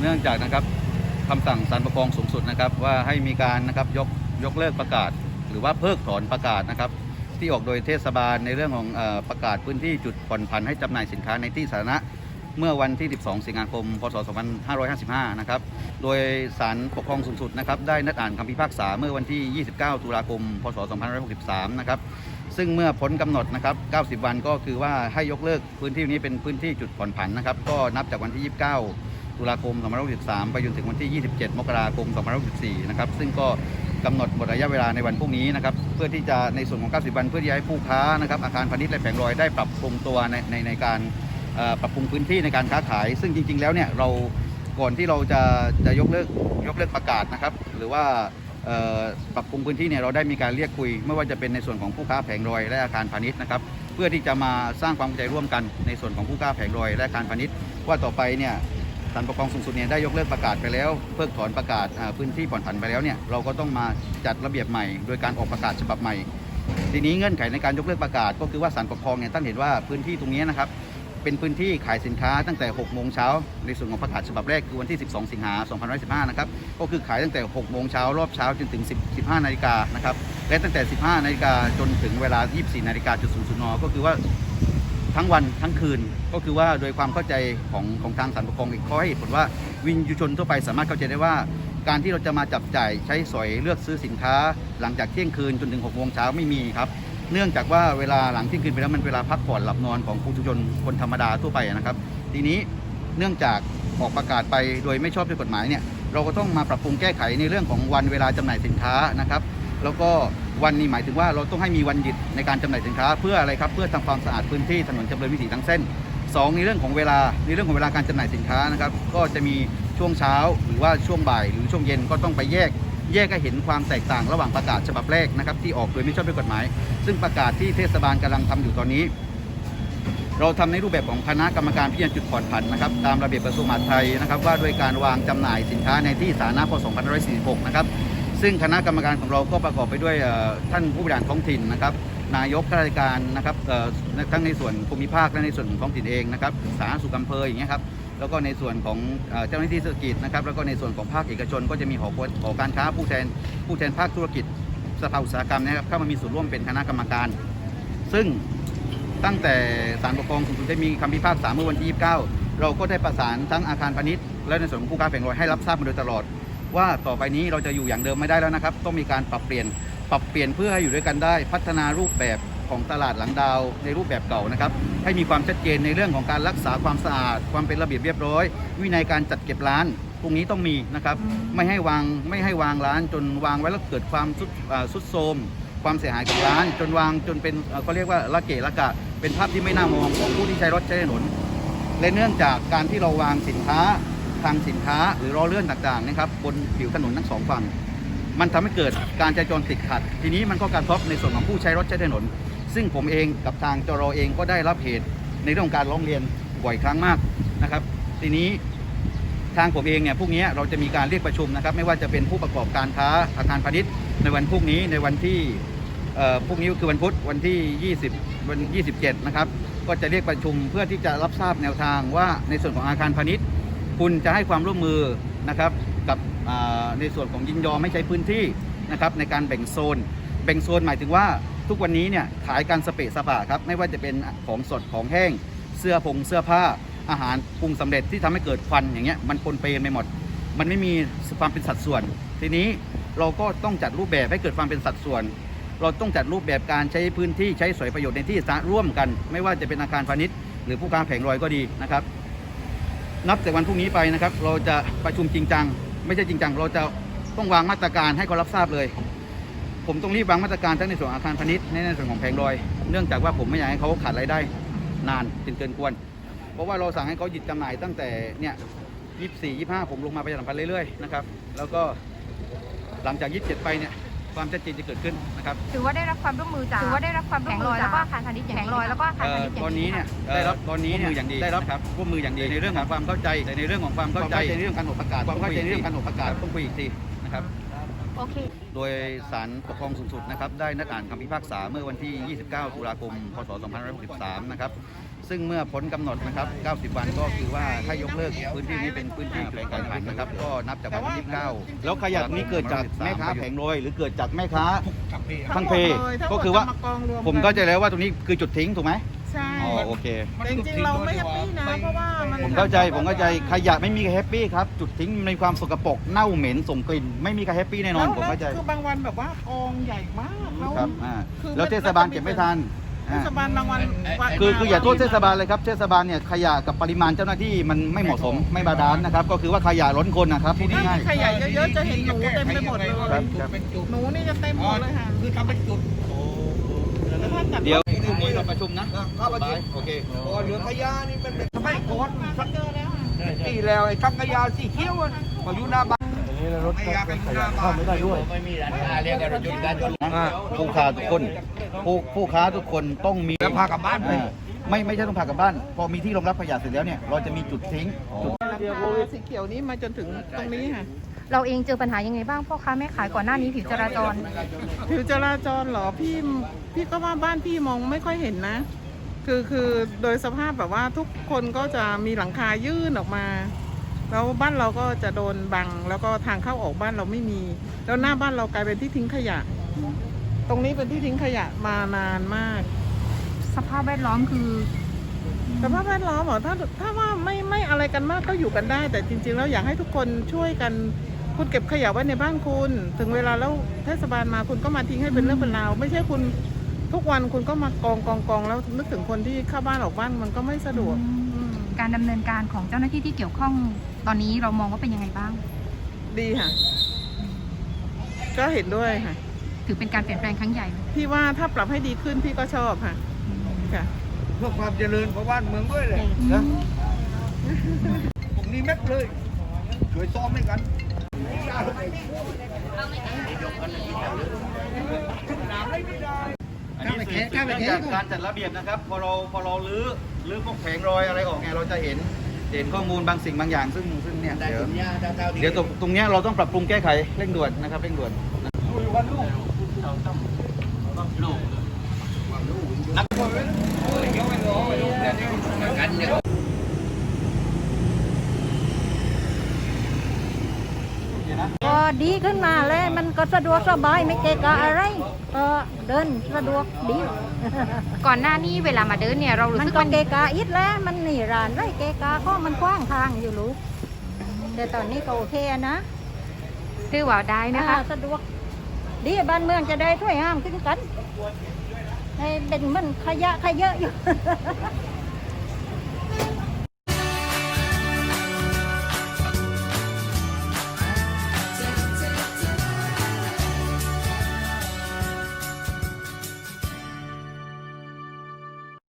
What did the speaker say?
เนื่องจากนะครับคำสั่งศาลปกครองสูงสุดนะครับ ว่าให้มีการนะครับยกยกเลิกประกาศ หรือว่าเพิกถอนประกาศนะครับ ที่ออกโดยเทศบาลในเรื่องของอประกาศพื้นที่จุดผ่อนผันให้จำหน่ายสินค้าในที่สาธารณะเมื่อวันที่ 12 สิงหาคม พศ 2555 นะครับ โดยศาลปกครองสูงสุดนะครับได้นัดอ่านคำพิพากษาเมื่อวันที่ 29 ตุลาคม พศ 2563 นะครับ ซึ่งเมื่อพ้นกำหนดนะครับ 90 วันก็คือว่าให้ยกเลิกพื้นที่นี้เป็นพื้นที่จุดผ่อนผันนะครับ ก็นับจากวันที่ 29 ตุลาคม2563 ไปจนถึงวันที่ 27 มกราคม2564 นะครับ ซึ่งก็กำหนดหมดระยะเวลาในวันพรุ่งนี้นะครับ เพื่อที่จะในส่วนของ 90 วัน เพื่อที่ให้ผู้ค้านะครับอาคารพาณิชย์และแผงลอยได้ปรับปรุงตัวในในในการปรับปรุงพื้นที่ในการค้าขาย ซึ่งจริง ๆ แล้วเนี่ยเราก่อนที่เราจะจะยกเลิกยกเลิกประกาศนะครับ หรือว่าปรับปรุงพื้นที่เนี่ยเราได้มีการเรียกคุย ไม่ว่าจะเป็นในส่วนของผู้ค้าแผงลอยและอาคารพาณิชย์นะครับเพื่อที่จะมาสร้างความเข้าใจร่วมกันในส่วนของผู้ค้าแผงลอยและอาคารพาณิชย์ ว่าต่อไปเนี่ย ศาลปกครองสูงสุดเนี่ยได้ยกเลิกประกาศไปแล้ว เพิกถอนประกาศพื้นที่ผ่อนผันไปแล้วเนี่ยเราก็ต้องมาจัดระเบียบใหม่ โดยการออกประกาศฉบับใหม่ ทีนี้เงื่อนไขในการยกเลิกประกาศ ก็คือว่าศาลปกครองเนี่ยท่านเห็นว่าพื้นที่ตรงนี้นะครับเป็นพื้นที่ขายสินค้าตั้งแต่ 6 โมงเช้า ในส่วนของประกาศฉบับแรกคือวันที่ 12 สิงหา2515 นะครับ ก็คือขายตั้งแต่ 6 โมงเช้ารอบเช้าจนถึง 10 15 นาฬิกานะครับ และตั้งแต่ 15 นาฬิกาจนถึงเวลา 24 นาฬิกาจุดศูนย์ศูนย์นก็คือว่า ทั้งวันทั้งคืน ก็คือว่าโดยความเข้าใจของของทางสารปกครองอีกข้อให้เหตุผลว่าวินยูชนทั่วไปสามารถเข้าใจได้ว่า การที่เราจะมาจับจ่ายใช้สอยเลือกซื้อสินค้า หลังจากเที่ยงคืนจนถึง6โมงเช้าไม่มีครับเนื่องจากว่าเวลาหลังเที่ยงคืนไปแล้วมันเวลาพักผ่อนหลับนอนของผู้ชุมชนคนธรรมดาทั่วไปนะครับ ทีนี้เนื่องจากออกประกาศไปโดยไม่ชอบด้วยกฎหมายเนี่ยเราก็ต้องมาปรับปรุงแก้ไขในเรื่องของวันเวลาจำหน่ายสินค้านะครับ แล้วก็ วันนี้หมายถึงว่าเราต้องให้มีวันหยุดในการจำหน่ายสินค้าเพื่ออะไรครับเพื่อทำความสะอาดพื้นที่ถนนจำเริญวิถีทั้งเส้นสองในเรื่องของเวลาในเรื่องของเวลาการจำหน่ายสินค้านะครับก็จะมีช่วงเช้าหรือว่าช่วงบ่าย หรือช่วงเย็นก็ต้องไปแยกแยกให้เห็นความแตกต่างระหว่างประกาศฉบับแรกนะครับที่ออกโดยไม่ชอบด้วยกฎหมาย ซึ่งประกาศที่เทศบาลกำลังทำอยู่ตอนนี้ เราทำในรูปแบบของคณะกรรมการพิจารณาจุดผ่อนผันนะครับตามระเบียบกระทรวงมหาดไทยนะครับว่าด้วยการวางจำหน่ายสินค้าในที่สาธารณะพศ2546 นะครับ ซึ่งคณะกรรมการของเราก็ประกอบไปด้วยท่านผู้บริหารท้องถิ่นนะครับ นายกข้าราชการนะครับทั้งในส่วนภูมิภาคและในส่วนของท้องถิ่นเองนะครับสาธารณสุขอำเภออย่างเงี้ยครับแล้วก็ในส่วนของเอ่อเจ้าหน้าที่เศรษฐกิจนะครับแล้วก็ในส่วนของภาคเอกชน ก็จะมีหอหอการค้าผู้แทนผู้แทนภาคธุรกิจสภาอุตสาหกรรมนะครับเข้ามามีส่วนร่วมเป็นคณะกรรมการ ซึ่งตั้งแต่ศาลปกครองสูงสุดได้มีคำพิพากษาเมื่อวันที่ 29 เราก็ได้ประสานทั้งอาคารพาณิชย์และในส่วนของผู้ค้าแผงลอยให้รับทราบมาโดยตลอด ว่าต่อไปนี้เราจะอยู่อย่างเดิมไม่ได้แล้วนะครับ ต้องมีการปรับเปลี่ยนปรับเปลี่ยนเพื่อให้อยู่ด้วยกันได้ พัฒนารูปแบบของตลาดหลังดาวในรูปแบบเก่านะครับให้มีความชัดเจนในเรื่องของการรักษาความสะอาด ความเป็นระเบียบเรียบร้อย วินัยการจัดเก็บร้านตรงนี้ต้องมีนะครับไม่ให้วางไม่ให้วางร้านจนวางไว้แล้วเกิดความสุดอ่าสุดโทรมความเสียหายกับร้าน จนวางจนเป็นเอ่อเขาเรียกว่าละเกะละกะ เป็นภาพที่ไม่น่ามองของผู้ที่ใช้รถใช้ถนนและเนื่องจากการที่เราวางสินค้า ทางสินค้าหรือล้อเลื่อนต่างๆนะครับบนผิวถนนทั้งสองฝั่ง มันทำให้เกิดการจราจรติดขัด ทีนี้มันก็การทบในส่วนของผู้ใช้รถใช้ถนน ซึ่งผมเองกับทางจรอเองก็ได้รับเหตุในเรื่องของการร้องเรียนบ่อยครั้งมากนะครับ ทีนี้ทางผมเองเนี่ยพรุ่งนี้เราจะมีการเรียกประชุมนะครับ ไม่ว่าจะเป็นผู้ประกอบการค้าอาคารพาณิชย์ ในวันพรุ่งนี้ในวันที่พรุ่งนี้คือวันพุธวันที่ 20วัน27 นะครับ ก็จะเรียกประชุมเพื่อที่จะรับทราบแนวทางว่าในส่วนของอาคารพาณิชย์ คุณจะให้ความร่วมมือนะครับกับในส่วนของยินยอมไม่ใช้พื้นที่นะครับในการแบ่งโซน แบ่งโซนหมายถึงว่าทุกวันนี้เนี่ยขายการสเปะสปะครับไม่ว่าจะเป็นของสดของแห้ง เสื้อผงเสื้อผ้าอาหารปรุงสำเร็จที่ทำให้เกิดควันอย่างเงี้ยมันปนเปไปหมด มันไม่มีความเป็นสัดส่วน ทีนี้เราก็ต้องจัดรูปแบบให้เกิดความเป็นสัดส่วน เราต้องจัดรูปแบบการใช้พื้นที่ใช้สอยประโยชน์ในที่สาร่วมกัน ไม่ว่าจะเป็นอาคารพาณิชย์ หรือผู้ค้าแผงลอยก็ดีนะครับ นับจากวันพรุ่งนี้ไปนะครับ เราจะประชุมจริงจัง ไม่ใช่จริงจัง เราจะต้องวางมาตรการให้เขารับทราบเลย ผมต้องรีบวางมาตรการทั้งในส่วนอาคารพาณิชย์ในในส่วนของแผงลอย เนื่องจากว่าผมไม่อยากให้เขาขาดรายได้ นานจนเกินควร เพราะว่าเราสั่งให้เขาหยุดจำหน่ายตั้งแต่เนี่ยยี่สี่ยี่ห้าผมลงมาประชาสัมพันธ์เรื่อยๆนะครับ แล้วก็หลังจากยี่สิบเจ็ดไปเนี่ย ความชัดเจนจะเกิดขึ้นนะครับถือว่าได้รับความร่วมมือจากถือว่าได้รับความร่แผวมงมืลออยจากแล้วก็อาคารพาณิชย์อย่างแผงลอยแล้วก็อาคารเอ่พาอณิชย์อย่างตอนนี้เนี่ยได้ได้รัรับบตอนนี้เนี่ยอย่างดีได้รับครับร่วมมืออย่างดีในเรื่องของความเข้าใจในเรื่องของความเข้าใจในเรื่องการออกประกาศความเข้าใจในเรื่องการออกประกาศต้องคุยอีกทีนะครับโอเคโดยศาลปกครองสูงสุดนะครับได้นัดอ่านคำพิพากษาเมื่อวันที่ 29 ตุลาคม พศ 2563 นะครับ ซึ่งเมื่อพ้นกำหนดนะครับ 90 วันก็คือว่าถ้ายกเลิกพื้นที่นี้เป็นพื้นที่จุดผ่อนผันนะครับ ก็นับจากวันที่29แล้วขยะนี้เกิดจากแม่ค้าแผงลอยหรือเกิดจากแม่ค้าทั้งเพทั้งหมดเลยก็คือว่าทั้งหมดจะมากองรวมกันผมก็จะแล้วว่าตรงนี้คือจุดทิ้งถูกไหมใช่อ๋อโอเคแต่จริงๆเราไม่แฮปปี้นะเพราะว่ามันผมเข้าใจผมเข้าใจขยะไม่มีใครแฮปปี้ครับจุดทิ้งในความสกปรกเน่าเหม็นส่งกลิ่นไม่มีใครแฮปปี้แน่นอนผมเข้าใจแล้วคือบางวันแบบว่ากองใหญ่มากแล้วครับอ่าคือแล้วเทศบาลเก็บไม่ทัน เทอ่าศบาลบางวันวันคือคืออย่าโทษเทศบาลเลยครับเทศบาลเนี่ยขยะกับปริมาณเจ้าหน้าที่มันไม่เหมาะสมไม่บาดาลนะครับ ก็คือว่าขยะล้นคนนะครับพูดถ้าง่ายมีขยะเยอะๆจะเห็นหนูเต็มไปหมดเลยๆครับครับหนูนี่จะเต็มหมดเลยค่ะคือทำเป็นจุดแล้วถ้าจัดเดี๋ยวพรุ่งนี้เราประชุมนะเข้าประชุมโอเคพอเหลือขยะนี่มันเป็นสมัยก่อนสักเจอแล้วค่ะปีแล้วไอ้ทังขยะสีเขียวอะพออยู่หน้าบ้านรถไม่อยากไปอยู่หน้าบ้านไม่ได้ด้วยนะผู้ค้าทุกคน ผู้ผู้ค้าทุกคนต้องมีแล้วพากลับบ้านไป อ่ไม่ไม่ใช่ต้องพากลับบ้าน พอมีที่รองรับขยะเสร็จแล้วเนี่ยเราจะมีจุดทิ้งจุดหลังคาสีเขียวนี้มาจนถึงตรงนี้ค่ะ เราเองเจอปัญหายังไงบ้างพ่อค้าแม่ขายก่อนหน้านี้ผิวจราจร ผิวจราจรเหรอพี่พี่ก็ว่าบ้านพี่มองไม่ค่อยเห็นนะ คือคือโดยสภาพแบบว่าทุกคนก็จะมีหลังคายื่นออกมา แล้วบ้านเราก็จะโดนบัง แล้วก็ทางเข้าออกบ้านเราไม่มี แล้วหน้าบ้านเรากลายเป็นที่ทิ้งขยะ ตรงนี้เป็นที่ทิ้งขยะมานานมาก สภาพแวดล้อมคือสภาพแวดล้อมเหรอถ้าถ้าว่าไม่ไม่อะไรกันมากก็อยู่กันได้ แต่จริง ๆ แล้วอยากให้ทุกคนช่วยกันคุณเก็บขยะไว้ในบ้านคุณ ถึงเวลาแล้วเทศบาลมาคุณก็มาทิ้งให้เป็นเรื่องเป็นราวไม่ใช่คุณทุกวันคุณก็มากองกองกองแล้วนึกถึงคนที่เข้าบ้านออกบ้านมันก็ไม่สะดวกอืมการดำเนินการของเจ้าหน้าที่ที่เกี่ยวข้องตอนนี้เรามองว่าเป็นยังไงบ้าง ดีค่ะ ก็เห็นด้วยค่ะ ถือเป็นการเปลี่ยนแปลงครั้งใหญ่พี่ว่าถ้าปรับให้ดีขึ้นพี่ก็ชอบค่ะค่ะเพื่อความเจริญของบ้านเมืองด้วยเลยนะพวกนี้แม็กเลยช่วยซ้อมให้กันอันนี้คือเรื่องจากการจัดระเบียบนะครับ พอเราพอเราลื้อลื้อพวกแผงรอยอะไรออกไงเราจะเห็นเห็นข้อมูลบางสิ่งบางอย่างซึ่งซึ่งเนี่ยเดี๋ยวเดี๋ยวตรงตรงเนี้ยเราต้องปรับปรุงแก้ไขเร่งด่วนนะครับเร่งด่วน ก็ดีขึ้นมาแล้วมันก็สะดวกสบายไม่เกะกะอะไร ก็เดินสะดวกดี ก่อนหน้านี้เวลามาเดินเนี่ยเรารู้มันสึกก็ว่าเกะกะอิดแล้วมันหนีร้านไรเกะกะก็มันกว้างทางอยู่ลูกแต่ตอนนี้ก็โอเคนะถือว่าได้นะคะ อ่าสะดวก ดีบ้านเมืองจะได้ถ้วยห้ามขึ้นกัน เป็นมันขยะขยะอยู่